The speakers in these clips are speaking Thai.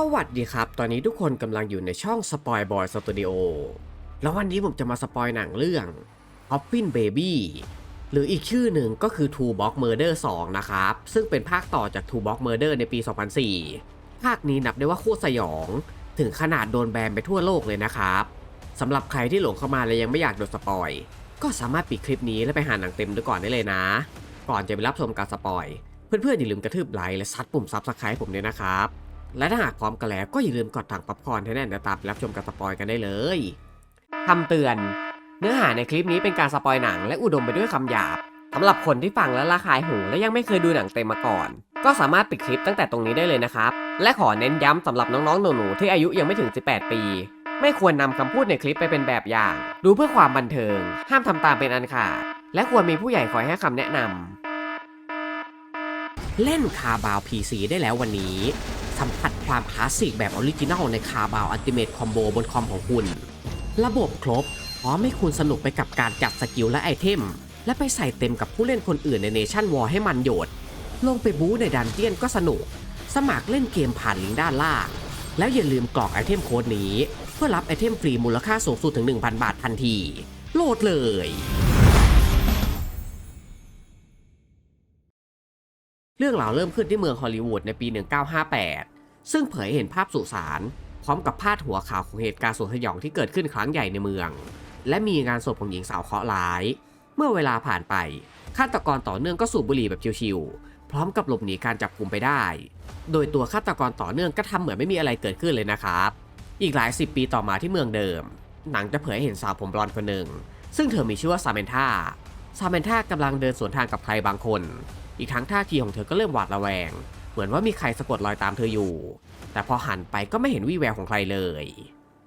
สวัสดีครับ ตอนนี้ทุกคนกำลังอยู่ในช่องสปอยบอยสตูดิโอแล้ววันนี้ผมจะมาสปอยหนังเรื่อง o p p i n Baby หรืออีกชื่อหนึ่งก็คือ Two Box Murder 2 นะครับ ซึ่งเป็นภาคต่อจาก Two Box Murder ในปี 2004 ภาคนี้นับได้ว่าโคตรสยอง ถึงขนาดโดนแบนไปทั่วโลกเลยนะครับสำหรับใครที่หลงเข้ามาและยังไม่อยากโดนสปอย ก็สามารถปิดคลิปนี้และไปหาหนังเต็มดูก่อนได้เลยนะ ก่อนจะไปรับชมการสปอย เพื่อนๆอย่าลืมกระทืบไลค์และซัดปุ่มซับสไครต์ผมด้วยนะครับ และถ้าหากพร้อมกันแล้วก็อย่าลืมกดถังป๊อปคอร์นให้แน่นะตามไปรับชมการสปอยกันได้เลยคำเตือน เนื้อหาในคลิปนี้เป็นการสปอยหนังและอุดมไปด้วยคำหยาบสำหรับคนที่ฟังแล้วระคายหูและยังไม่เคยดูหนังเต็มมาก่อน ก็สามารถปิดคลิปตั้งแต่ตรงนี้ได้เลยนะครับ และขอเน้นย้ำสำหรับน้องๆหนูๆที่อายุยังไม่ถึง 18 ปี ไม่ควรนำคำพูดในคลิปไปเป็นแบบอย่าง ดูเพื่อความบันเทิง ห้ามทำตามเป็นอันขาด และควรมีผู้ใหญ่คอยให้คำแนะนำเล่นคาบาว PC ได้แล้ววันนี้ สัมผัสความคลาสสิกแบบออริจินัลในคาบาวอัลติเม e คอมโบบนคอมของคุณ ระบบครบพร้อมให้คุณสนุกไปกับการจัดสกิลและไอเทม และไปใส่เต็มกับผู้เล่นคนอื่นในเนชั่นวอร์ให้มันโยด ลงไปบู๊ในดันเจียนก็สนุก สมัครเล่นเกมผ่านลิงก์ด้านล่าง แล้วอย่าลืมกรอกไอเทมโค้ดนี้ เพื่อรับไอเทมฟรีมูลค่าสูงสุดถึง 1,000 บาททันที โหลดเลย เรื่องราวเริ่มขึ้นที่เมืองฮอลลีวูดในปี 1958 ซึ่งเผยให้เห็นภาพสุสานพร้อมกับพาดหัวข่าวของเหตุการณ์สนสยองที่เกิดขึ้นครั้งใหญ่ในเมือง และมีงานศพของหญิงสาวเคราะห์ร้าย เมื่อเวลาผ่านไปฆาตกรต่อเนื่องก็สูบบุหรี่แบบชิวๆพร้อมกับหลบหนีการจับกลุมไปได้ โดยตัวฆาตกรต่อเนื่องก็ทำเหมือนไม่มีอะไรเกิดขึ้นเลยนะครับ อีกหลายสิบปีต่อมาที่เมืองเดิม หนังจะเผยให้เห็นสาวผมบลอนด์คนหนึ่งซึ่งเธอมีชื่อว่าซาเมนธาซาเมนธากำลังเดินสวนทางกับใครบางคน อีกทั้งท่าทีของเธอก็เริ่มหวาดระแวง เหมือนว่ามีใครสะกดรอยตามเธออยู่ แต่พอหันไปก็ไม่เห็นวี่แววของใครเลย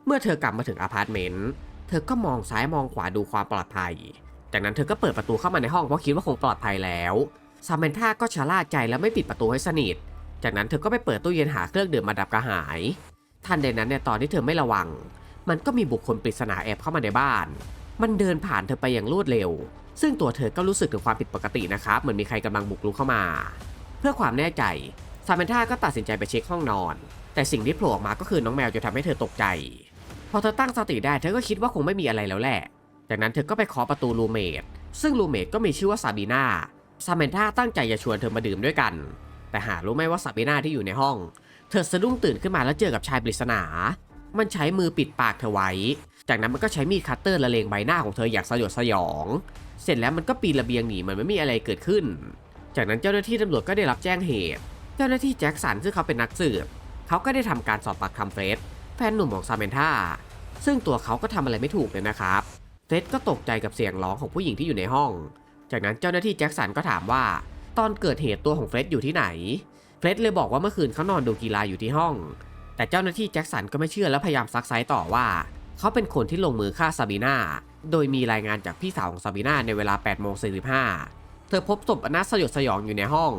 เมื่อเธอกลับมาถึงอพาร์ตเมนต์ เธอก็มองซ้ายมองขวาดูความปลอดภัย จากนั้นเธอก็เปิดประตูเข้ามาในห้องเพราะคิดว่าคงปลอดภัยแล้วซาเมนธาก็ชะล่าใจแล้วไม่ปิดประตูให้สนิท จากนั้นเธอก็ไปเปิดตู้เย็นหาเครื่องดื่มมาดับกระหาย ทันใดนั้นเนี่ยตอนที่เธอไม่ระวัง มันก็มีบุคคลปริศนาแอบเข้ามาในบ้าน มันเดินผ่านเธอไปอย่างรวดเร็ว ซึ่งตัวเธอก็รู้สึกถึงความผิดปกตินะครับเหมือนมีใครกำลังบุกรุกเข้ามา เพื่อความแน่ใจซาเมนธาก็ตัดสินใจไปเช็คห้องนอน แต่สิ่งที่โผล่ออกมาก็คือน้องแมวจะทำให้เธอตกใจ พอเธอตั้งสติได้เธอก็คิดว่าคงไม่มีอะไรแล้วแหละ จากนั้นเธอก็ไปเคาะประตูรูเมทซึ่งรูเมทก็มีชื่อว่าซาบีนาซาเมนธาตั้งใจจะชวนเธอมาดื่มด้วยกัน แต่หารู้ไหมว่าซาบีนาที่อยู่ในห้อง เธอสะดุ้งตื่นขึ้นมาแล้วเจอกับชายปริศนา มันใช้มือปิดปากเธอไว้ จากนั้นมันก็ใช้มีดคัตเตอร์ละเลงใบหน้าของเธออย่างสยดสยอง เสร็จแล้วมันก็ปีนระเบียงหนีมือนไม่มีอะไรเกิดขึ้น จากนั้นเจ้าหน้าที่ตำรวจก็ได้รับแจ้งเหตุ เจ้าหน้าที่แจ็คสันซึ่งเขาเป็นนักสืบเขาก็ได้ทำการสอบปากคำเฟรดแฟนหนุ่มของซาเมนธาซึ่งตัวเขาก็ทำอะไรไม่ถูกเลยนะครับเฟรดก็ตกใจกับเสียงร้องของผู้หญิงที่อยู่ในห้อง จากนั้นเจ้าหน้าที่แจ็คสันก็ถามว่า ตอนเกิดเหตุตัวของเฟรดอยู่ที่ไหน เฟรดเลยบอกว่าเมื่อคืนเขานอนดูกีฬาอยู่ที่ห้อง แต่เจ้าหน้าที่แจ็คสันก็ไม่เชื่อและพยายามซักไซต่อว่า เขาเป็นคนที่ลงมือฆ่าซาบีนา โดยมีรายงานจากพี่สาวของซาบีนาในเวลา8โมง45 เธอพบศพอนาสยดสยองอยู่ในห้อง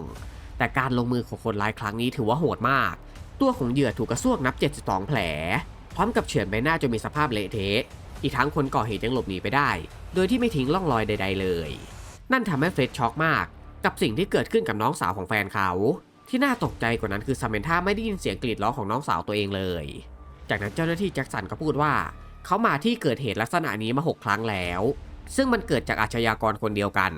แต่การลงมือของคนร้ายครั้งนี้ถือว่าโหดมาก ตัวของเหยื่อถูกกระซวกนับ 72 แผล พร้อมกับเฉือนใบหน้าจนมีสภาพเละเทะ อีกทั้งคนก่อเหตุยังหลบหนีไปได้ โดยที่ไม่ทิ้งร่องรอยใด ๆ เลย นั่นทำให้เฟร็ดช็อกมาก กับสิ่งที่เกิดขึ้นกับน้องสาวของแฟนเขา ที่น่าตกใจกว่านั้นคือซาเมนธาไม่ได้ยินเสียงกรีดร้องของน้องสาวตัวเองเลย จากนั้นเจ้าหน้าที่แจ็คสันก็พูดว่า เขามาที่เกิดเหตุลักษณะนี้มา 6 ครั้งแล้ว ซึ่งมันเกิดจากอาชญากรคนเดียวกัน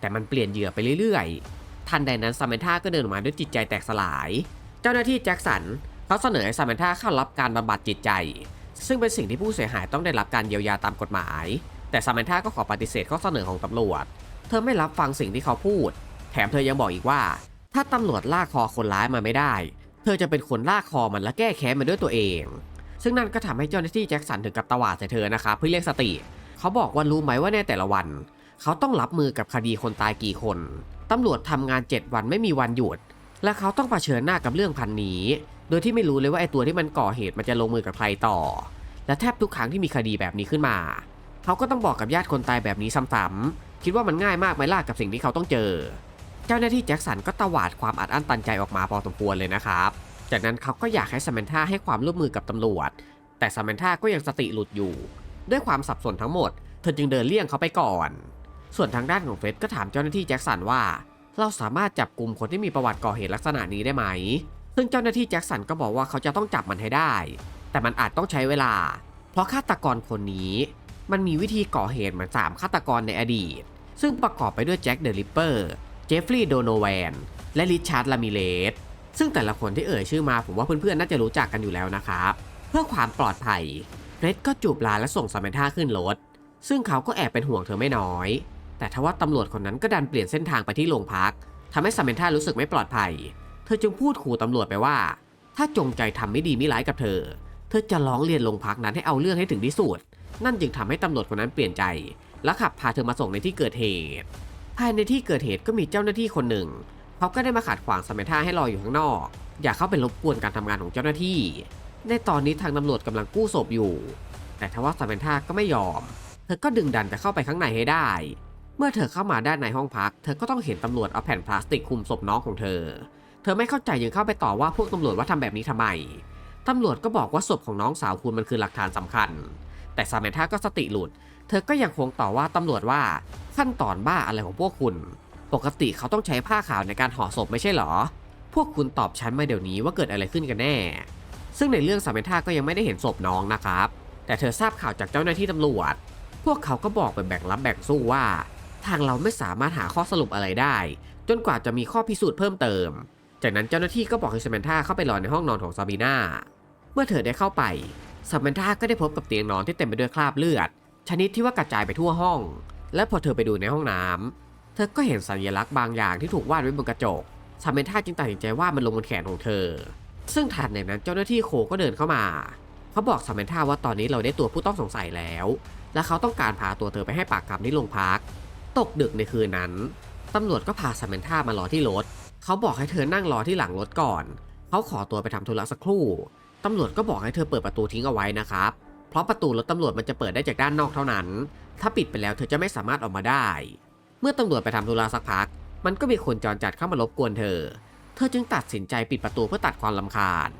แต่มันเปลี่ยนเหยื่อไปเรื่อยๆ ทันใดนั้นซาเมนธาก็เดินออกมาด้วยจิตใจแตกสลาย เจ้าหน้าที่แจ็คสันเขาเสนอให้ซาเมนธาเข้ารับการบำบัดจิตใจ ซึ่งเป็นสิ่งที่ผู้เสียหายต้องได้รับการเยียวยาตามกฎหมาย แต่ซาเมนธาก็ขอปฏิเสธข้อเสนอของตำรวจ เธอไม่รับฟังสิ่งที่เขาพูด แถมเธอยังบอกอีกว่า ถ้าตำรวจลากคอคนร้ายมาไม่ได้ เธอจะเป็นคนลากคอมันและแก้แค้นมันด้วยตัวเอง ซึ่งนั่นก็ทำให้เจ้าหน้าที่แจ็คสันถึงกับตวาดใส่เธอนะครับเพื่อเรียกสติ เขาบอกว่ารู้ไหมว่าในแต่ละวัน เขาต้องรับมือกับคดีคนตายกี่คนตำรวจทำงาน 7 วันไม่มีวันหยุด และเขาต้องเผชิญหน้ากับเรื่องพันนี้ โดยที่ไม่รู้เลยว่าไอ้ตัวที่มันก่อเหตุมันจะลงมือกับใครต่อ และแทบทุกครั้งที่มีคดีแบบนี้ขึ้นมา เขาก็ต้องบอกกับญาติคนตายแบบนี้ซ้ำๆคิดว่ามันง่ายมากไหมล่ะกับสิ่งที่เขาต้องเจอ เจ้าหน้าที่แจ็คสันก็ตวาดความอัดอั้นตันใจออกมาพอสมควรเลยนะครับ จากนั้นเขาก็อยากให้ซาเมนธาให้ความร่วมมือกับตำรวจ แต่ซาเมนธาก็ยังสติหลุดอยู่ ด้วยความสับสนทั้งหมด เธอจึงเดินเลี่ยงเขาไปก่อน ส่วนทางด้านของเฟร็ดก็ถามเจ้าหน้าที่แจ็คสันว่า เราสามารถจับกลุ่มคนที่มีประวัติก่อเหตุลักษณะนี้ได้ไหม ซึ่งเจ้าหน้าที่แจ็คสันก็บอกว่าเขาจะต้องจับมันให้ได้ แต่มันอาจต้องใช้เวลา เพราะฆาตกรคนนี้ มันมีวิธีก่อเหตุเหมือนสามฆาตกรในอดีต ซึ่งประกอบไปด้วยแจ็คเดอะริปเปอร์ เจฟฟรีย์โดโนแวน และริชาร์ดลามิเลส ซึ่งแต่ละคนที่เอ่ยชื่อมาผมว่าเพื่อนๆน่าจะรู้จักกันอยู่แล้วนะครับ เพื่อความปลอดภัยเรดก็จูบลาและส่งซาเมนธาขึ้นรถ ซึ่งเขาก็แอบเป็นห่วงเธอไม่น้อย แต่ทว่าตำรวจคนนั้นก็ดันเปลี่ยนเส้นทางไปที่โรงพักทำให้ซาเมนธารู้สึกไม่ปลอดภัย เธอจึงพูดขู่ตำรวจไปว่า ถ้าจงใจทำไม่ดีไม่ร้ายกับเธอ เธอจะร้องเรียนโรงพักนั้นให้เอาเรื่องให้ถึงที่สุด นั่นจึงทำให้ตำรวจคนนั้นเปลี่ยนใจ และขับพาเธอมาส่งในที่เกิดเหตุ ภายในที่เกิดเหตุก็มีเจ้าหน้าที่คนหนึ่ง เขาก็ได้มาขัดขวางสมัยท่าให้รออยู่ข้างนอก อย่าเข้าไปรบกวนการทำงานของเจ้าหน้าที่ ในตอนนี้ทางตำรวจกำลังกู้ศพอยู่ แต่ทว่าสมัยท่าก็ไม่ยอม เธอก็ดึงดันจะเข้าไปข้างในให้ได้ เมื่อเธอเข้ามาด้านในห้องพัก เธอก็ต้องเห็นตำรวจเอาแผ่นพลาสติกคลุมศพน้องของเธอ เธอไม่เข้าใจยังเข้าไปต่อว่าพวกตำรวจว่าทำแบบนี้ทำไมตำรวจก็บอกว่าศพของน้องสาวคุณมันคือหลักฐานสำคัญ แต่ซาเมนธาก็สติหลุด เธอก็ยังคงต่อว่าตำรวจว่าขั้นตอนบ้าอะไรของพวกคุณ ปกติเขาต้องใช้ผ้าขาวในการห่อศพไม่ใช่เหรอ พวกคุณตอบฉันมาเดี๋ยวนี้ว่าเกิดอะไรขึ้นกันแน่ ซึ่งในเรื่องซาเมนธาก็ยังไม่ได้เห็นศพน้องนะครับ แต่เธอทราบข่าวจากเจ้าหน้าที่ตำรวจ พวกเขาก็บอกเป็นแบ่งรับแบ่งสู้ว่า ทางเราไม่สามารถหาข้อสรุปอะไรได้ จนกว่าจะมีข้อพิสูจน์เพิ่มเติม จากนั้นเจ้าหน้าที่ก็บอกให้ซาเมนธาเข้าไปรอในห้องนอนของซาบีนาเมื่อเธอได้เข้าไปซาเมนธาก็ได้พบกับเตียงนอนที่เต็มไปด้วยคราบเลือด ชนิดที่ว่ากระจายไปทั่วห้อง และพอเธอไปดูในห้องน้ำ เธอก็เห็นสัญลักษณ์บางอย่างที่ถูกวาดไว้บนกระจกซาเมนธาจึงตัดสินใจวาดมันลงบนแขนของเธอ ซึ่งทันในนั้นเจ้าหน้าที่โคก็เดินเข้ามา เขาบอกซาเมนธาว่าตอนนี้เราได้ตัวผู้ต้องสงสัยแล้ว และเขาต้องการพาตัวเธอไปให้ปากคำที่โรงพัก ตกดึกในคืนนั้น ตำรวจก็พาซาเมนธามารอที่รถ เขาบอกให้เธอนั่งรอที่หลังรถก่อน เขาขอตัวไปทำธุระสักครู่ ตำรวจก็บอกให้เธอเปิดประตูทิ้งเอาไว้นะครับ เพราะประตูรถตำรวจมันจะเปิดได้จากด้านนอกเท่านั้น ถ้าปิดไปแล้วเธอจะไม่สามารถออกมาได้ มื่อตำรวจไปทำธุระสักพัก มันก็มีคนจรจัดเข้ามารบกวนเธอ เธอจึงตัดสินใจปิดประตูเพื่อตัดความลำคาญ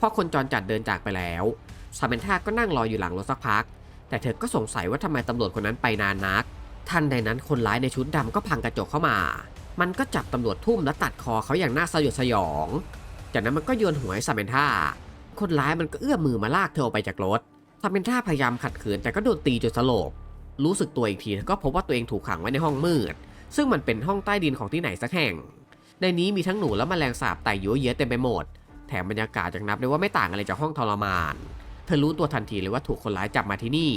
พอคนจรจัดเดินจากไปแล้วซาเมนธาก็นั่งรออยู่หลังรถสักพัก แต่เธอก็สงสัยว่าทำไมตำรวจคนนั้นไปนานนัก ทันใดนั้นคนร้ายในชุดดำก็พังกระจกเข้ามา มันก็จับตำรวจทุ่มและตัดคอเขาอย่างน่าสยดสยอง จากนั้นมันก็โยนหัวให้ซาเมนธาคนร้ายมันก็เอื้อมมือมาลากเธอออกไปจากรถซาเมนธาพยายามขัดขืนแต่ก็โดนตีจนสลบ รู้สึกตัวอีกทีก็พบว่าตัวเองถูกขังไว้ในห้องมืด ซึ่งมันเป็นห้องใต้ดินของที่ไหนสักแห่ง ในนี้มีทั้งหนูและแมลงสาบไต่ยั่วเยอะเต็มไปหมด แถมบรรยากาศยังนับได้ว่าไม่ต่างอะไรจากห้องทรมาน เธอรู้ตัวทันทีเลยว่าถูกคนร้ายจับมาที่นี่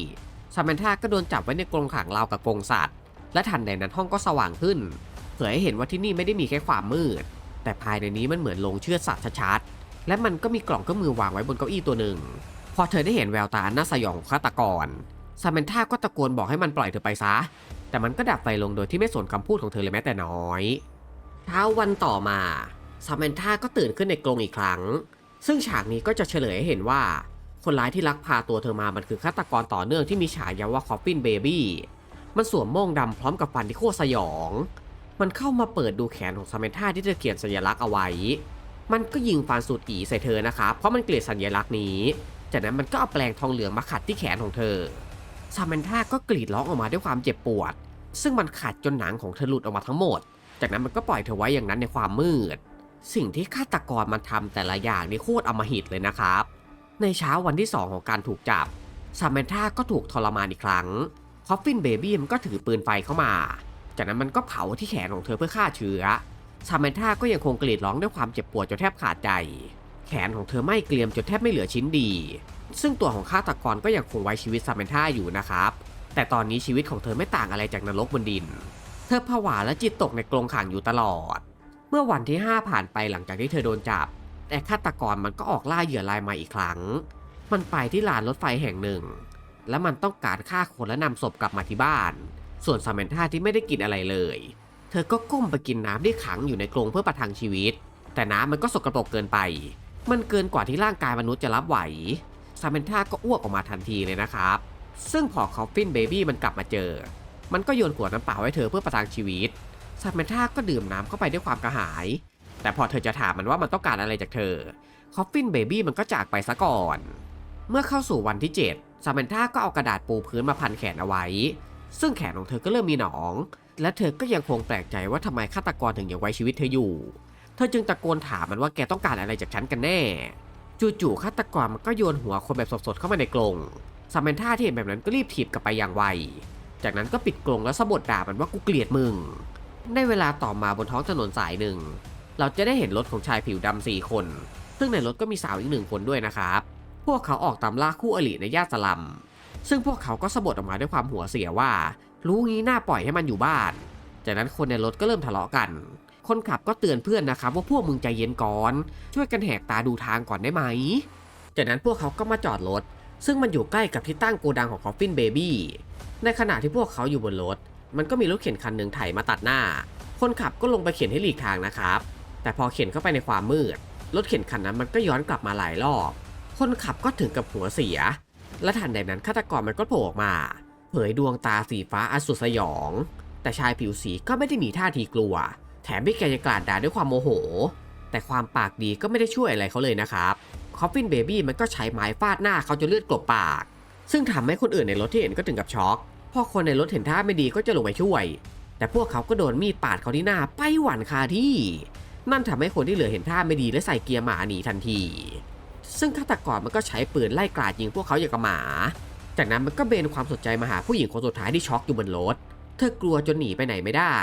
ซาเมนธาก็โดนจับไว้ในกรงขังราวกับกรงสัตว์ และทันใดนั้นห้องก็สว่างขึ้น เผยให้เห็นว่าที่นี่ไม่ได้มีแค่ความมืด แต่ภายในนี้มันเหมือนโรงเชือดสัตว์ชัดๆ และมันก็มีกล่องเครื่องมือวางไว้บนเก้าอี้ตัวหนึ่ง พอเธอได้เห็นแววตาอันน่าสยองของฆาตกร ซาเมนธาก็ตะโกนบอกให้มันปล่อยเธอไปซะ แต่มันก็ดับไฟลงโดยที่ไม่สนคำพูดของเธอเลยแม้แต่น้อย เช้าวันต่อมาซาเมนธาก็ตื่นขึ้นในกรงอีกครั้ง ซึ่งฉากนี้ก็จะเฉลยให้เห็นว่า คนร้ายที่ลักพาตัวเธอมามันคือฆาตกรต่อเนื่องที่มีฉายาว่าคอฟฟินเบบี้ มันสวมโม่งดำพร้อมกับฟันที่โคตรสยอง มันเข้ามาเปิดดูแขนของซาเมนธาที่เธอเขียนสัญลักษณ์เอาไว้มันก็ยิงฟันสูดอีใส่เธอนะครับ เพราะมันเกลียดสัญลักษณ์นี้ จากนั้นมันก็เอาแปรงทองเหลืองมาขัดที่แขนของเธอ ซาเมนธาก็กรีดร้องออกมาด้วยความเจ็บปวด ซึ่งมันขัดจนหนังของเธอหลุดออกมาทั้งหมด จากนั้นมันก็ปล่อยเธอไว้อย่างนั้นในความมืด สิ่งที่ฆาตกรมันทำแต่ละอย่างนี่โคตรอำมหิตเลยนะครับ ในเช้าวันที่ 2 ของการถูกจับซาเมนธาก็ถูกทรมานอีกครั้งคอฟฟินเบบี้มันก็ถือปืนไฟเข้ามา จากนั้นมันก็เผาที่แขนของเธอเพื่อฆ่าเชื้อซาเมนธาก็ยังคงกรีดร้องด้วยความเจ็บปวดจนแทบขาดใจ แขนของเธอไหม้เกรียมจนแทบไม่เหลือชิ้นดี ซึ่งตัวของฆาตกรก็ยังคงไว้ชีวิตซาเมนธาอยู่นะครับ แต่ตอนนี้ชีวิตของเธอไม่ต่างอะไรจากนรกบนดิน เธอผวาและจิตตกในกรงขังอยู่ตลอด เมื่อวันที่ 5 ผ่านไปหลังจากที่เธอโดนจับ แต่ฆาตกรมันก็ออกล่าเหยื่อรายใหม่อีกครั้ง มันไปที่ลานรถไฟแห่งหนึ่ง และมันต้องการฆ่าคนและนำศพกลับมาที่บ้าน ส่วนซาเมนธาที่ไม่ได้กินอะไรเลย เธอก็ก้มไปกินน้ำที่ขังอยู่ในกรงเพื่อประทังชีวิต แต่น้ำมันก็สกรปรกเกินไป มันเกินกว่าที่ร่างกายมนุษย์จะรับไหว ซาเมนธาก็อ้วกออกมาทันทีเลยนะครับ ซึ่งพอคอฟฟินเบบี้มันกลับมาเจอ มันก็โยนขวดน้ำเปล่าให้เธอเพื่อประทังชีวิตซาเมนธาก็ดื่มน้ำเข้าไปด้วยความกระหาย แต่พอเธอจะถามมันว่ามันต้องการอะไรจากเธอ คอฟฟินเบบี้มันก็จากไปซะก่อน เมื่อเข้าสู่วันที่7ซาเมนธาก็เอากระดาษปูพื้นมาพันแขนเอาไว้ ซึ่งแขนของเธอก็เริ่มมีหนอง และเธอก็ยังคงแปลกใจว่าทำไมฆาตกรถึงยังไว้ชีวิตเธออยู่ เธอจึงตะโกนถามมันว่าแกต้องการอะไรจากฉันกันแน่ จู่ๆฆาตกรมันก็โยนหัวคนแบบสดๆเข้ามาในกรงซามนท่าที่เห็นแบบนั้นก็รีบถีบกลับไปอย่างไว จากนั้นก็ปิดกรงแล้วสะบดด่ามันว่ากูเกลียดมึง ในเวลาต่อมาบนท้องถนนสายหนึ่ง เราจะได้เห็นรถของชายผิวดำสี่คน ซึ่งในรถก็มีสาวอีกหนึ่งคนด้วยนะครับ พวกเขาออกตามล่าคู่อริในย่านสลัม ซึ่งพวกเขาก็สะบดออกมาด้วยความหัวเสียว่า รู้งี้น่าปล่อยให้มันอยู่บ้าน จากนั้นคนในรถก็เริ่มทะเลาะกัน คนขับก็เตือนเพื่อนนะครับว่าพวกมึงใจเย็นก่อน ช่วยกันแหกตาดูทางก่อนได้ไหม จากนั้นพวกเขาก็มาจอดรถ ซึ่งมันอยู่ใกล้กับที่ตั้งโกดังของ Coffin Baby ในขณะที่พวกเขาอยู่บนรถ มันก็มีรถเข็นคันหนึ่งไถมาตัดหน้า คนขับก็ลงไปเข็นให้หลีกทางนะครับ แต่พอเข็นเข้าไปในความมืด รถเข็นคันนั้นมันก็ย้อนกลับมาหลายรอบ คนขับก็ถึงกับหัวเสีย และทันใดนั้นฆาตกรมันก็โผล่ออกมา เผยดวงตาสีฟ้าอันสุดสยอง แต่ชายผิวสีก็ไม่ได้มีท่าทีกลัว ถมพี่แกยังกลาดด่าด้วยความโมโห แต่ความปากดีก็ไม่ได้ช่วยอะไรเขาเลยนะครับคอฟฟินเบบี้มันก็ใช้ไม้ฟาดหน้าเขาจนเลือดกลบปาก ซึ่งทำให้คนอื่นในรถที่เห็นก็ถึงกับช็อกพอคนในรถเห็นท่าไม่ดีก็จะลงไปช่วย แต่พวกเขาก็โดนมีดปาดเขาที่หน้าไปหวันคาที่ นั่นทำให้คนที่เหลือเห็นท่าไม่ดีและใส่เกียร์หมาหนีทันที ซึ่งฆาตกรมันก็ใช้ปืนไล่กราดยิงพวกเขาอย่างกับหมา จากนั้นมันก็เบนความสนใจมาหาผู้หญิงคนสุดท้ายที่ช็อกอยู่บนรถ เธอกลัวจนหนีไปไหนไม่ได้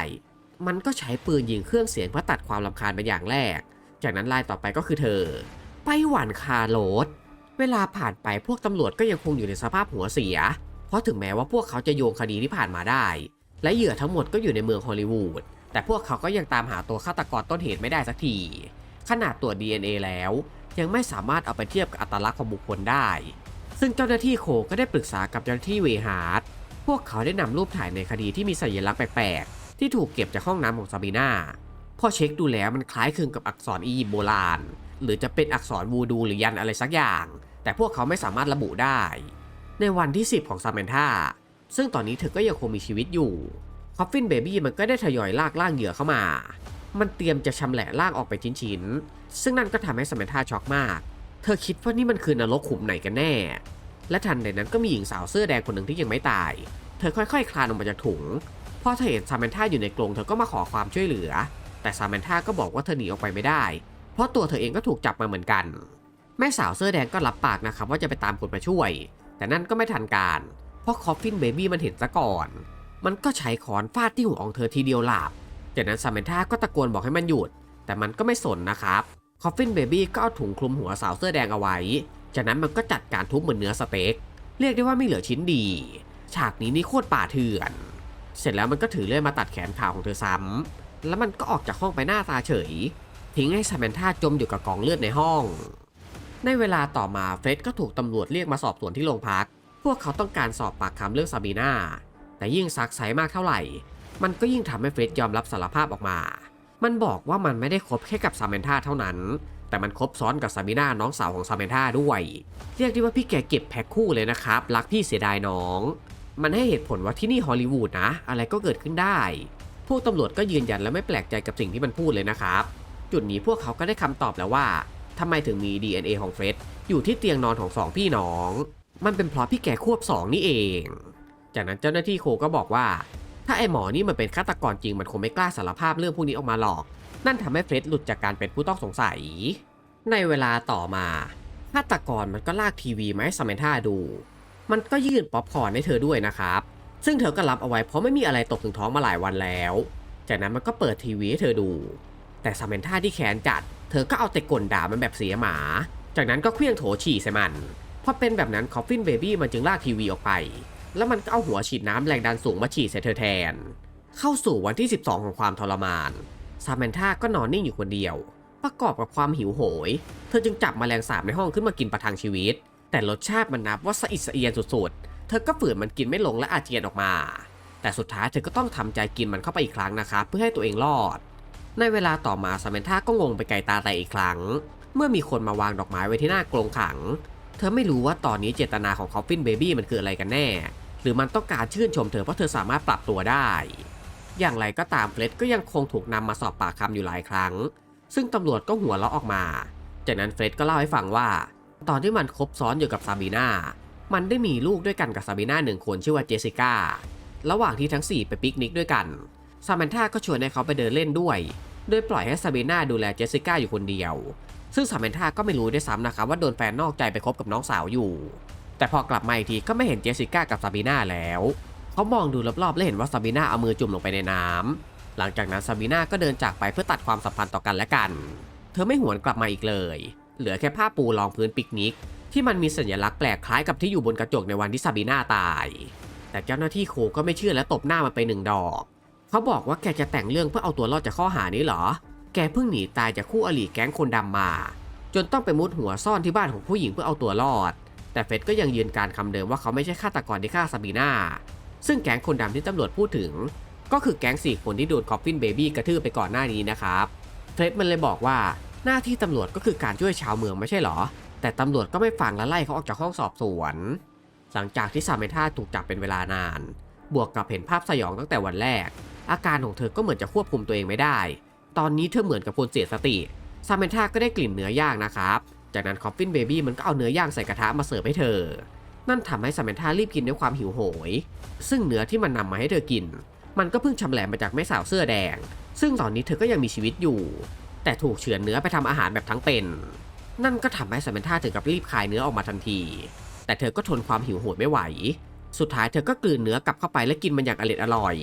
มันก็ใช้ปืนยิงเครื่องเสียงเพื่อตัดความลำคาญไปอย่างแรก จากนั้นรายต่อไปก็คือเธอ ไปหวานคารถเวลาผ่านไปพวกตำรวจก็ยังคงอยู่ในสภาพหัวเสีย เพราะถึงแม้ว่าพวกเขาจะโยงคดีที่ผ่านมาได้ และเหยื่อทั้งหมดก็อยู่ในเมืองฮอลลีวูด แต่พวกเขาก็ยังตามหาตัวฆาตกรต้นเหตุไม่ได้สักที ขนาดตรวจ DNA แล้ว ยังไม่สามารถเอาไปเทียบกับอัตลักษณ์ของบุคคลได้ ซึ่งเจ้าหน้าที่โคก็ได้ปรึกษากับเจ้าหน้าที่เวหาร์ดพวกเขาได้นำรูปถ่ายในคดีที่มีสัญลักษณ์แปลก ที่ถูกเก็บจากห้องน้ำของซาบีนาพอเช็คดูแล้วมันคล้ายคลึงกับอักษรอียิปต์โบราณ หรือจะเป็นอักษรวูดูหรือยันอะไรสักอย่าง แต่พวกเขาไม่สามารถระบุได้ ในวันที่ 10 ของซาเมนธาซึ่งตอนนี้เธอก็ยังคงมีชีวิตอยู่คอฟฟินเบบี้มันก็ได้ทยอยลากร่างเหยื่อเข้ามา มันเตรียมจะชำแหละร่างออกไปชิ้นๆ ซึ่งนั่นก็ทำให้ซามเมนธาช็อกมาก เธอคิดว่านี่มันคือนรกขุมไหนกันแน่ และทันใดนั้นก็มีหญิงสาวเสื้อแดงคนหนึ่งที่ยังไม่ตาย เธอค่อยๆ คลานออกมาจากถุง อเธอเห็นซามเมนธาอยู่ในกรงเธอก็มาขอความช่วยเหลือ แต่ซามเมนธาก็บอกว่าเธอหนีออกไปไม่ได้ เพราะตัวเธอเองก็ถูกจับมาเหมือนกัน แม่สาวเสื้อแดงก็รับปากนะครับว่าจะไปตามคนมาช่วย แต่นั่นก็ไม่ทันการ เพราะคอฟฟินเบบี้มันเห็นซะก่อน มันก็ใช้ค้อนฟาดที่หัวของเธอทีเดียวหลับจากนั้นซามเมนธาก็ตะโกนบอกให้มันหยุด แต่มันก็ไม่สนนะครับ คอฟฟินเบบี้ก็เอาถุงคลุมหัวสาวเสื้อแดงเอาไว้ จากนั้นมันก็จัดการทุบเหมือนเนื้อสเต็ก เรียกได้ว่าไม่เหลือชิ้นดี ฉากนี้นี่โคตรป่าเถื่อน เสร็จแล้วมันก็ถือเลื่อยมาตัดแขนขาของเธอซ้ำแล้วมันก็ออกจากห้องไปหน้าตาเฉย ทิ้งให้ซาแมนธาจมอยู่กับกองเลือดในห้อง ในเวลาต่อมาเฟร็ดก็ถูกตำรวจเรียกมาสอบสวนที่โรงพัก พวกเขาต้องการสอบปากคำเรื่องซาบีนาแต่ยิ่งซักไซมากเท่าไหร่ มันก็ยิ่งทำให้เฟร็ดยอมรับสารภาพออกมา มันบอกว่ามันไม่ได้คบแค่กับซามนธาเท่านั้น แต่มันคบซ้อนกับซาบีนาน้องสาวของซามนธาด้วย เรียกได้ว่าพี่แกเก็บแพ็คคู่เลยนะครับ รักพี่เสียดายน้อง มันให้เหตุผลว่าที่นี่ฮอลลีวูดนะ อะไรก็เกิดขึ้นได้ พวกตำรวจก็ยืนยันและไม่แปลกใจกับสิ่งที่มันพูดเลยนะครับ จุดนี้พวกเขาก็ได้คำตอบแล้วว่าทำไมถึงมี DNA ของเฟร็ดอยู่ที่เตียงนอนของสองพี่น้อง มันเป็นเพราะพี่แก่ควบสองนี่เอง จากนั้นเจ้าหน้าที่โคก็บอกว่า ถ้าไอหมอนี่มันเป็นฆาตกรจริงมันคงไม่กล้าสารภาพเรื่องพวกนี้ออกมาหรอก นั่นทำให้เฟร็ดหลุดจากการเป็นผู้ต้องสงสัย ในเวลาต่อมาฆาตกรมันก็ลากทีวีมาให้ซามนธาดู มันก็ยื่นป๊อปคอร์นให้เธอด้วยนะครับ ซึ่งเธอก็รับเอาไว้เพราะไม่มีอะไรตกถึงท้องมาหลายวันแล้ว จากนั้นมันก็เปิดทีวีให้เธอดู แต่ซามนธาที่แค้นจัด เธอก็เอาแต่กลด่ามันแบบเสียหมา จากนั้นก็เคลื่องโถฉี่ใส่มันพอเป็นแบบนั้นคอฟฟินเบบี้มันจึงลากทีวีออกไป แล้วมันก็เอาหัวฉีดน้ำแรงดันสูงมาฉีดใส่เธอแทน เข้าสู่วันที่ 12 ของความทรมานซามนธาก็นอนนิ่งอยู่คนเดียว ประกอบกับความหิวโหย เธอจึงจับแมลงสาบในห้องขึ้นมากินประทังชีวิต แต่รสชาติมันนับว่าสะอิดสะเอียนสุดๆ เธอก็ฝืนมันกินไม่ลงและอาเจียนออกมา แต่สุดท้ายเธอก็ต้องทำใจกินมันเข้าไปอีกครั้งนะครับเพื่อให้ตัวเองรอด ในเวลาต่อมาซามนธาก็งงไปไกลตาแต่อีกครั้ง เมื่อมีคนมาวางดอกไม้ไว้ที่หน้ากรงขัง เธอไม่รู้ว่าตอนนี้เจตนาของคอฟฟินเบบี้มันคืออะไรกันแน่ หรือมันต้องการชื่นชมเธอเพราะเธอสามารถปรับตัวได้ อย่างไรก็ตามเฟร็ดก็ยังคงถูกนำมาสอบปากคำอยู่หลายครั้ง ซึ่งตำรวจก็หัวเราะออกมา จากนั้นเฟร็ดก็เล่าให้ฟังว่า ตอนที่มันคบซ้อนอยู่กับซาบีนามันได้มีลูกด้วยกันกับซาบีนาหนึ่งคนชื่อว่าเจสิก้า ระหว่างที่ทั้ง 4 ไปปิกนิกด้วยกัน ซามนธาก็ชวนให้เขาไปเดินเล่นด้วย โดยปล่อยให้ซาบีนาดูแลเจสิก้าอยู่คนเดียว ซึ่งซามเมนธาก็ไม่รู้ด้วยซ้ำนะครับว่าโดนแฟนนอกใจไปคบกับน้องสาวอยู่ แต่พอกลับมาอีกทีก็ไม่เห็นเจสิก้ากับซาบีนาแล้ว เขามองดูรอบๆและเห็นว่าซาบีนาเอามือจุ่มลงไปในน้ำหลังจากนั้นซาบีนาก็เดินจากไปเพื่อตัดความสัมพันธ์ต่อกันและกัน เธอไม่หวนกลับมาอีกเลย เหลือแค่ผ้าปูรองพื้นปิกนิก ที่มันมีสัญลักษณ์แปลกคล้ายกับที่อยู่บนกระจกในวันที่ซาบีนาตาย แต่เจ้าหน้าที่โคก็ไม่เชื่อและตบหน้ามันไปหนึ่งดอก เขาบอกว่าแกจะแต่งเรื่องเพื่อเอาตัวรอดจากข้อหานี้เหรอ แกเพิ่งหนีตายจากคู่อริแก๊งคนดำมา จนต้องไปมุดหัวซ่อนที่บ้านของผู้หญิงเพื่อเอาตัวรอด แต่เฟดก็ยังยืนการคำเดิมว่าเขาไม่ใช่ฆาตกรที่ฆ่าซาบีนาซึ่งแก๊งคนดำที่ตำรวจพูดถึง ก็คือแก๊งสี่คนที่โดนคอฟฟินเบบี้กระทืบไปก่อนหน้านี้นะครับ เฟดมันเลยบอกว่า หน้าที่ตำรวจก็คือการช่วยชาวเมืองไม่ใช่หรอ แต่ตำรวจก็ไม่ฟังและไล่เขาออกจากห้องสอบสวน หลังจากที่ซาเมธาถูกจับเป็นเวลานาน บวกกับเห็นภาพสยองตั้งแต่วันแรก อาการของเธอก็เหมือนจะควบคุมตัวเองไม่ได้ ตอนนี้เธอเหมือนกับคนเสียสติ ซาเมธาก็ได้กลิ่นเนื้อย่างนะครับ จากนั้นคอฟฟินเบบี้มันก็เอาเนื้อย่างใส่กระทะมาเสิร์ฟให้เธอ นั่นทำให้ซาเมธารีบกินด้วยความหิวโหย ซึ่งเนื้อที่มันนำมาให้เธอกิน มันก็เพิ่งชำแหละมาจากแม่สาวเสื้อแดง ซึ่งตอนนี้เธอก็ยังมีชีวิตอยู่ แต่ถูกเฉือนเนื้อไปทำอาหารแบบทั้งเป็น นั่นก็ทำให้ซาเมนธาถึงกับรีบคายเนื้อออกมาทันที แต่เธอก็ทนความหิวโหยไม่ไหว สุดท้ายเธอก็กลืนเนื้อกลับเข้าไปและกินมันอย่างอร่อยอร่อย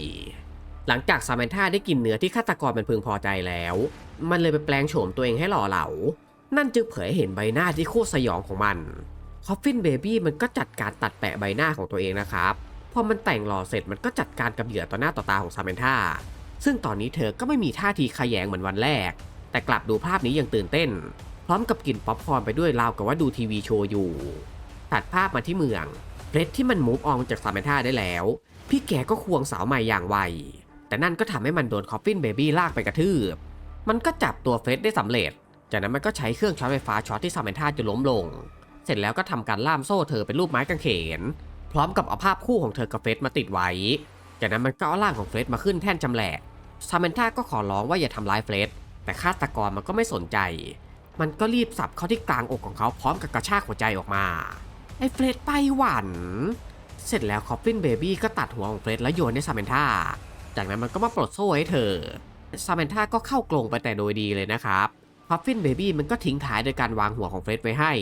หลังจากซาเมนธาได้กินเนื้อที่ฆาตกรมันพึงพอใจแล้ว มันเลยไปแปลงโฉมตัวเองให้หล่อเหลา นั่นจึงเผยเห็นใบหน้าที่โคตรสยองของมันคอฟฟินเบบี้มันก็จัดการตัดแปะใบหน้าของตัวเองนะครับ พอมันแต่งหล่อเสร็จมันก็จัดการกับเหยื่อต่อหน้าต่อตาของซาเมนธาซึ่งตอนนี้เธอก็ไม่มีท่าทีขยงเหมือนวันแรก แต่กลับดูภาพนี้อย่างตื่นเต้น พร้อมกับกินป๊อปคอร์นไปด้วยราวกับว่าดูทีวีโชว์อยู่ ตัดภาพมาที่เมืองเฟร็ดที่มันมูฟออนจากซาเมนธาได้แล้ว พี่แกก็ควงสาวใหม่อย่างไว แต่นั่นก็ทำให้มันโดนคอฟฟินเบบี้ลากไปกระทืบ มันก็จับตัวเฟร็ดได้สำเร็จ จากนั้นมันก็ใช้เครื่องช็อตไฟฟ้าช็อตที่ซาเมนธาจนล้มลง เสร็จแล้วก็ทำการล่ามโซ่เธอเป็นรูปไม้กางเขน พร้อมกับเอาภาพคู่ของเธอกับเฟร็ดมาติดไว้ จากนั้นมันก็เอาร่างของเฟร็ดมาขึ้นแท่นจำแหลกซาเมนธาก็ขอร้องว่าอย่าทำร้ายเฟร็ด แต่ฆาตกรมันก็ไม่สนใจ มันก็รีบสับเข้าที่กลางอกของเขาพร้อมกับกระชากหัวใจออกมา ไอ้เฟร็ดไปหวันเสร็จแล้วคอฟฟินเบบี้ก็ตัดหัวของเฟร็ดแล้วโยนให้ซาเมนธาจากนั้นมันก็มาปลดโซ่ให้เธอ ซาเมนธาก็เข้ากรงไปแต่โดยดีเลยนะครับคอฟฟินเบบี้มันก็ทิ้งท้ายโดยการวางหัวของเฟร็ดไว้ให้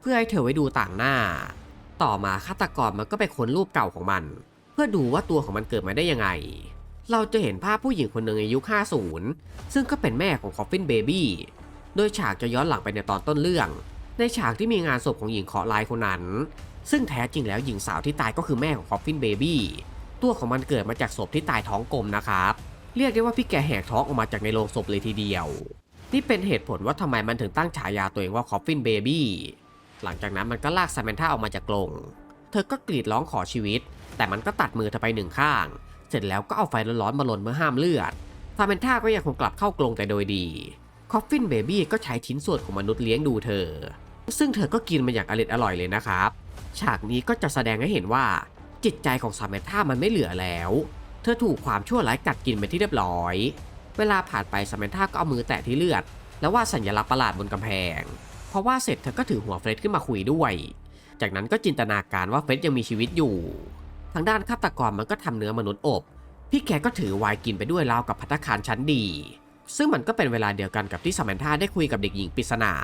เพื่อให้เธอไว้ดูต่างหน้า ต่อมาฆาตกรมันก็ไปค้นรูปเก่าของมัน เพื่อดูว่าตัวของมันเกิดมาได้ยังไง เราจะเห็นภาพผู้หญิงคนหนึ่งในยุ 50 ซึ่งก็เป็นแม่ของคอฟฟินเบบี้ โดยฉากจะย้อนหลังไปในตอนต้นเรื่อง ในฉากที่มีงานศพของหญิงเคราะห์ร้ายคนนั้น ซึ่งแท้จริงแล้วหญิงสาวที่ตายก็คือแม่ของคอฟฟินเบบี้ ตัวของมันเกิดมาจากศพที่ตายท้องกลมนะครับ เรียกได้ว่าพี่แกแหกท้องออกมาจากในโรงศพเลยทีเดียว นี่เป็นเหตุผลว่าทำไมมันถึงตั้งฉายาตัวเองว่าคอฟฟินเบบี้หลังจากนั้นมันก็ลากซามนธาออกมาจากกรง เธอก็กรีดร้องขอชีวิต แต่มันก็ตัดมือเธอไปหนึ่งข้าง เสร็จแล้วก็เอาไฟร้อนๆมาลนเมื่อห้ามเลือดซาเมนธาก็ยังคงกลับเข้ากรงแต่โดยดีคอฟฟินเบบี้ก็ใช้ชิ้นส่วนของมนุษย์เลี้ยงดูเธอ ซึ่งเธอก็กินมันอย่างอร่อยอร่อยเลยนะครับ ฉากนี้ก็จะแสดงให้เห็นว่า จิตใจของซาเมนธามันไม่เหลือแล้ว เธอถูกความชั่วร้ายกัดกินไปที่เรียบร้อย เวลาผ่านไปซาเมนธาก็เอามือแตะที่เลือด แล้วว่าสัญลักษณ์ประหลาดบนกำแพง เพอวาเสร็จเธอก็ถือหัวเฟร็ดขึ้นมาคุยด้วย จากนั้นก็จินตนาการว่าเฟร็ดยังมีชีวิตอยู่ ทางด้านฆาตกรมันก็ทำเนื้อมนุษย์อบ พี่แกก็ถือไวน์กินไปด้วยราวกับพัตคารชั้นดี ซึ่งมันก็เป็นเวลาเดียวกันกับที่ซามนธาได้คุยกับเด็กหญิงปริศนา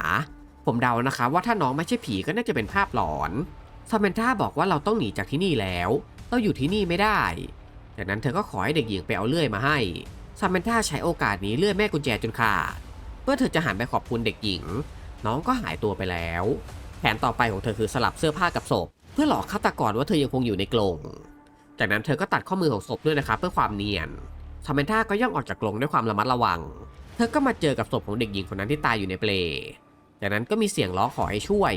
ผมเดานะคะว่าถ้าน้องไม่ใช่ผีก็น่าจะเป็นภาพหลอนซามนธาบอกว่าเราต้องหนีจากที่นี่แล้ว เราอยู่ที่นี่ไม่ได้ จากนั้นเธอก็ขอให้เด็กหญิงไปเอาเลื่อยมาให้ซามนธาใช้โอกาสนี้เลื่อยแม่กุญแจจนขาดเพื่อเธอจะหันไปขอบคุณเด็กหญิง น้องก็หายตัวไปแล้ว แผนต่อไปของเธอคือสลับเสื้อผ้ากับศพ พื่อหลอกฆาตกรว่าเธอยังคงอยู่ในกรงจากนั้นเธอก็ตัดข้อมือของศพด้วยนะครับเพื่อความเนียนซามนธาก็ย่องออกจากกรงด้วยความระมัดระวัง เธอก็มาเจอกับศพของเด็กหญิงคนนั้นที่ตายอยู่ในเปลจากนั้นก็มีเสียงร้องขอให้ช่วย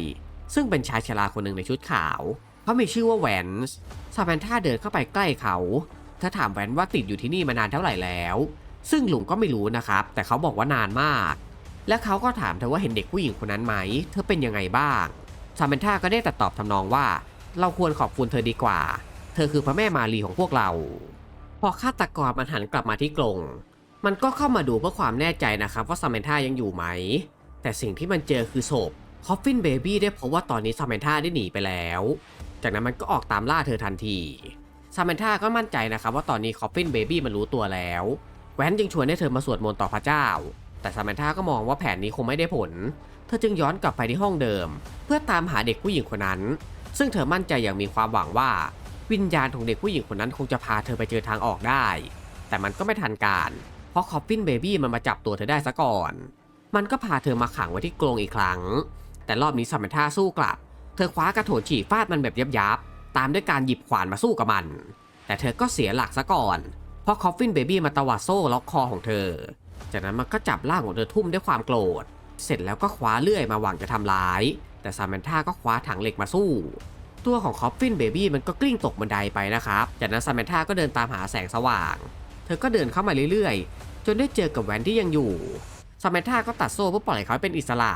ซึ่งเป็นชายชราคนหนึ่งในชุดขาว เขามีชื่อว่าแวนส์ซามนธาเดินเข้าไปใกล้เขา เธอถามแวนว่าติดอยู่ที่นี่มานานเท่าไหร่แล้ว ซึ่งหลุงก็ไม่รู้นะครับ แต่เขาบอกว่านานมาก และเขาก็ถามเธอว่าเห็นเด็กผู้หญิงคนนั้นไหม เธอเป็นยังไงบ้างซามนธาก็ได้แต่ตอบทำนองว่า เราควรขอบคุณเธอดีกว่า เธอคือพระแม่มารีของพวกเรา พอฆาตกรมันหันกลับมาที่กรงมันก็เข้ามาดูเพื่อความแน่ใจนะครับว่าซามนธายังอยู่ไหม แต่สิ่งที่มันเจอคือศพคอฟฟินเบบี้ได้พบว่าตอนนี้ซามนธาได้หนีไปแล้ว จากนั้นมันก็ออกตามล่าเธอทันทีซามนธาก็มั่นใจนะครับว่าตอนนี้คอฟฟินเบบี้มันรู้ตัวแล้ว แววนจึงชวนให้เธอมาสวดมนต์ต่อพระเจ้า แต่ซามนธาก็มองว่าแผนนี้คงไม่ได้ผล เธอจึงย้อนกลับไปที่ห้องเดิม เพื่อตามหาเด็กผู้หญิงคนนั้น ซึ่งเธอมั่นใจอย่างมีความหวังว่า วิญญาณของเด็กผู้หญิงคนนั้นคงจะพาเธอไปเจอทางออกได้ แต่มันก็ไม่ทันการ เพราะคอฟฟินเบบี้มันมาจับตัวเธอได้ซะก่อน มันก็พาเธอมาขังไว้ที่กรงอีกครั้ง แต่รอบนี้ซามนธาสู้กลับ เธอคว้ากระโถนฉีกฟาดมันแบบยับๆตามด้วยการหยิบขวานมาสู้กับมัน แต่เธอก็เสียหลักซะก่อน เพราะคอฟฟินเบบี้มาตวัดโซ่ล็อกคอของเธอ จากนั้นมันก็จับร่างของเธอทุ่มด้วยความโกรธ เสร็จแล้วก็คว้าเลื่อยมาหวังจะทำร้าย แต่ซามนธาก็คว้าถังเหล็กมาสู้ ตัวของคอฟฟินเบบี้มันก็กลิ้งตกบันไดไปนะครับ จากนั้นซามนธาก็เดินตามหาแสงสว่าง เธอก็เดินเข้ามาเรื่อยๆ จนได้เจอกับแวนที่ยังอยู่ซามนธาก็ตัดโซ่เพื่อปล่อยเขาเป็นอิสระ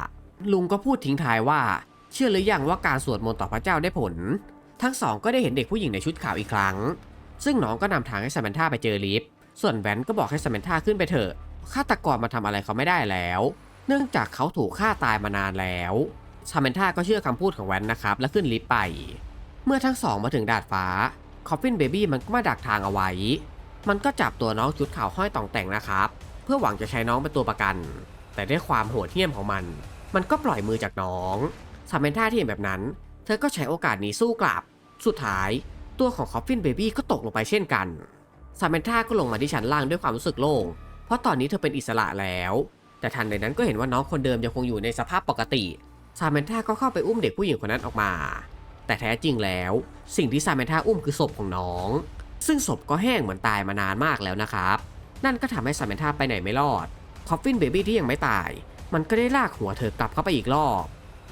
ลุงก็พูดทิ้งท้ายว่า เชื่อหรือยังว่าการสวดมนต์ต่อพระเจ้าได้ผล ทั้งสองก็ได้เห็นเด็กผู้หญิงในชุดขาวอีกครั้ง ซึ่งน้องก็นำทางให้ซามนธาไปเจอลิฟต์ ส่วนแวนก็บอกให้ซามนธาขึ้นไปเถอะฆาตกรมาทำอะไรเขาไม่ได้แล้ว เนื่องจากเขาถูกฆ่าตายมานานแล้ว ซามนธาก็เชื่อคำพูดของแวนนะครับ และขึ้นลิฟต์ไป เมื่อทั้งสองมาถึงดาดฟ้าคอฟฟินเบบี้มันก็มาดักทางเอาไว้ มันก็จับตัวน้องชุดขาวห้อยต่องแต่งนะครับ เพื่อหวังจะใช้น้องเป็นตัวประกัน แต่ด้วยความโหดเหี้ยมของมัน มันก็ปล่อยมือจากน้องซามนธาที่เห็นแบบนั้น เธอก็ใช้โอกาสนี้สู้กลับ สุดท้าย ตัวของคอฟฟินเบบี้ก็ตกลงไปเช่นกันซามนธาก็ลงมาที่ชั้นล่างด้วยความรู้สึกโล่ง เพราะตอนนี้เธอเป็นอิสระแล้ว แต่ทันใดนั้นก็เห็นว่าน้องคนเดิมยังคงอยู่ในสภาพปกติ ซามนธาก็เข้าไปอุ้มเด็กผู้หญิงคนนั้นออกมา แต่แท้จริงแล้ว สิ่งที่ซามนธาอุ้มคือศพของน้อง ซึ่งศพก็แห้งเหมือนตายมานานมากแล้วนะครับ นั่นก็ทำให้ซามนธาไปไหนไม่รอดคอฟฟินเบบี้ที่ยังไม่ตาย มันก็ได้ลากหัวเธอกลับเข้าไปอีกรอบ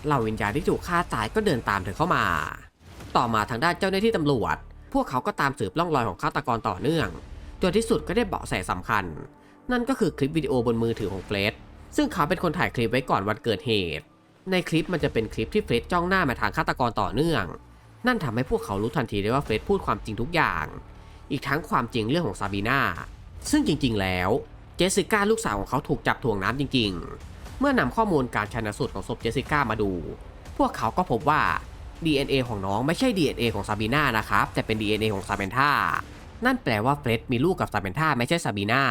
เหล่าวิญญาณที่ถูกฆ่าตายก็เดินตามเธอเข้ามา ต่อมาทางด้านเจ้าหน้าที่ตำรวจ พวกเขาก็ตามสืบล่องรอยของฆาตกรต่อเนื่องจนที่สุดก็ได้เบาะแสสำคัญ นั่นก็คือคลิปวิดีโอบนมือถือของเฟรดซึ่งเขาเป็นคนถ่ายคลิปไว้ก่อนวันเกิดเหตุ ในคลิปมันจะเป็นคลิปที่เฟรดจ้องหน้ามาทางฆาตกรต่อเนื่อง นั่นทำให้พวกเขารู้ทันทีได้ว่าเฟรดพูดความจริงทุกอย่าง อีกทั้งความจริงเรื่องของซาบีนาซึ่งจริง ๆ แล้วเจสสิก้าลูกสาวของเขาถูกจับถ่วงน้ำจริง ๆ เมื่อนำข้อมูลการชันสูตรของศพเจสสิก้ามาดู พวกเขาก็พบว่า DNA ของน้องไม่ใช่ DNA ของซาบีนานะครับแต่เป็น DNA ของซาเบนธานั่นแปลว่าเฟร็ดมีลูกกับซาเบนธาไม่ใช่ซาบีนา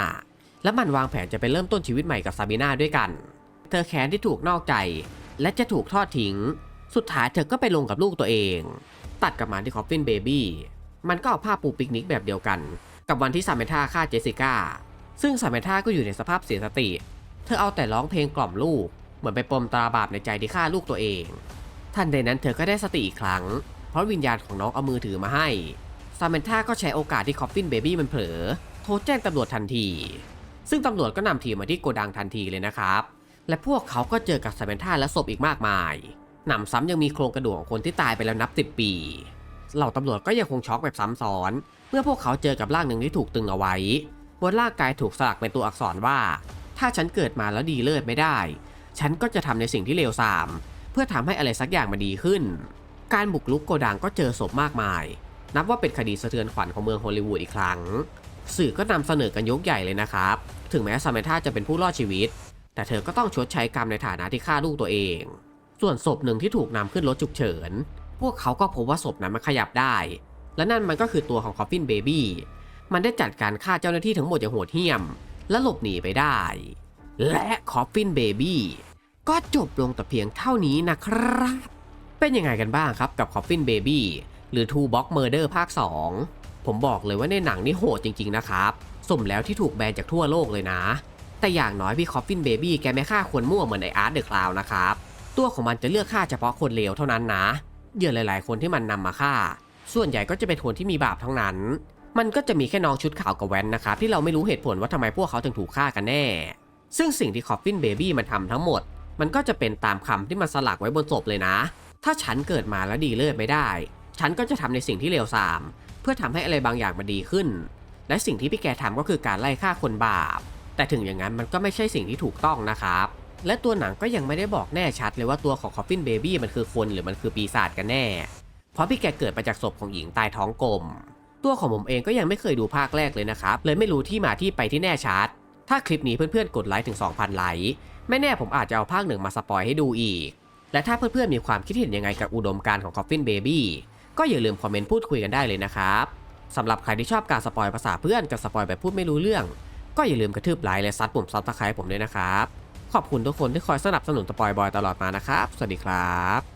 และมันวางแผนจะไปเริ่มต้นชีวิตใหม่กับซาบีนาด้วยกัน เธอแค้นที่ถูกนอกใจ และจะถูกทอดทิ้ง สุดท้ายเธอก็ไปลงกับลูกตัวเอง ตัดกลับมาที่คอฟฟินเบบี้มันก็เอาผ้าปูปิกนิกแบบเดียวกัน กับวันที่ซาเบนธาฆ่าเจสสิก้า ซึ่งซาเบนธาก็อยู่ในสภาพเสียสติ เธอเอาแต่ร้องเพลงกล่อมลูก เหมือนไปปมตราบาปในใจที่ฆ่าลูกตัวเอง ทันใดนั้นเธอก็ได้สติอีกครั้ง เพราะวิญญาณของน้องเอามือถือมาให้ซาเมนธาก็ใช้โอกาสที่คอฟฟินเบบี้มันเผลอ โทรแจ้งตำรวจทันที ซึ่งตำรวจก็นำทีมมาที่โกดังทันทีเลยนะครับ และพวกเขาก็เจอกับซาเมนธาและศพอีกมากมายหนำซ้ำยังมีโครงกระดูกของคนที่ตายไปแล้วนับสิบปี เหล่าตำรวจก็ยังคงช็อกแบบซ้ำซ้อน เมื่อพวกเขาเจอกับร่างหนึ่งที่ถูกตึงเอาไว้บนร่างกายถูกสลักเป็นตัวอักษรว่า ถ้าฉันเกิดมาแล้วดีเลิศไม่ได้ ฉันก็จะทำในสิ่งที่เลวทราม เพื่อทำให้อะไรสักอย่างมันดีขึ้น การบุกลุกโกดังก็เจอศพมากมาย นับว่าเป็นคดีสะเทือนขวัญของเมืองฮอลลีวูดอีกครั้ง สื่อก็นำเสนอกันยกใหญ่เลยนะครับ ถึงแม้ซามนธาจะเป็นผู้รอดชีวิต แต่เธอก็ต้องชดใช้กรรมในฐานะที่ฆ่าลูกตัวเอง ส่วนศพหนึ่งที่ถูกนำขึ้นรถฉุกเฉิน พวกเขาก็พบว่าศพนั้นมันขยับได้ และนั่นมันก็คือตัวของคอฟฟินเบบี้ มันได้จัดการฆ่าเจ้าหน้าที่ทั้งหมดอย่างโหดเหี้ยม และหลบหนีไปได้ และคอฟฟินเบบี้ก็จบลงแต่เพียงเท่านี้นะครับ เป็นยังไงกันบ้างครับกับ Coffin Baby หรือ Two Box Murder ภาค 2 ผมบอกเลยว่าในหนังนี่โหดจริง ๆ นะครับ สมแล้วที่ถูกแบนจากทั่วโลกเลยนะ แต่อย่างน้อยพี่ Coffin Baby แกไม่ฆ่าคนมั่วเหมือนไออาร์ตเดอะคลาวนะครับ ตัวของมันจะเลือกฆ่าเฉพาะคนเลวเท่านั้นนะ เหยื่อหลาย ๆ คนที่มันนำมาฆ่า ส่วนใหญ่ก็จะเป็นคนที่มีบาปทั้งนั้น มันก็จะมีแค่น้องชุดขาวกับแวนนะครับที่เราไม่รู้เหตุผลว่าทำไมพวกเขาถึงถูกฆ่ากันแน่ ซึ่งสิ่งที่ Coffin Baby มันทำทั้งหมด มันก็จะเป็นตามคำที่มันสลักไว้บนศพเลยนะ ถ้าฉันเกิดมาแล้วดีเลิศไม่ได้ ฉันก็จะทำในสิ่งที่เลวทราม เพื่อทำให้อะไรบางอย่างมันดีขึ้น และสิ่งที่พี่แกทำก็คือการไล่ฆ่าคนบาป แต่ถึงอย่างนั้นมันก็ไม่ใช่สิ่งที่ถูกต้องนะครับ และตัวหนังก็ยังไม่ได้บอกแน่ชัดเลยว่าตัวของ Coffin Baby มันคือคนหรือมันคือปีศาจกันแน่ เพราะพี่แกเกิดมาจากศพของหญิงตายท้องกลม ตัวของผมเองก็ยังไม่เคยดูภาคแรกเลยนะครับ เลยไม่รู้ที่มาที่ไปที่แน่ชัด ถ้าคลิปนี้เพื่อนๆกดไลค์ถึง 2,000 ไลค์ ไม่แน่ผมอาจจะเอาภาคหนึ่งมาสปอยให้ดูอีก และถ้าเพื่อนๆมีความคิดเห็นยังไงกับอุดมการณ์ของ Coffin Baby ก็อย่าลืมคอมเมนต์พูดคุยกันได้เลยนะครับสำหรับใครที่ชอบการสปอยภาษาเพื่อนกับสปอยแบบพูดไม่รู้เรื่อง ก็อย่าลืมกระทืบไลค์และซัดปุ่มซับสไครต์ผมด้วยนะครับ ขอบคุณทุกคนที่คอยสนับสนุนสปอยบอยตลอดมานะครับ สวัสดีครับ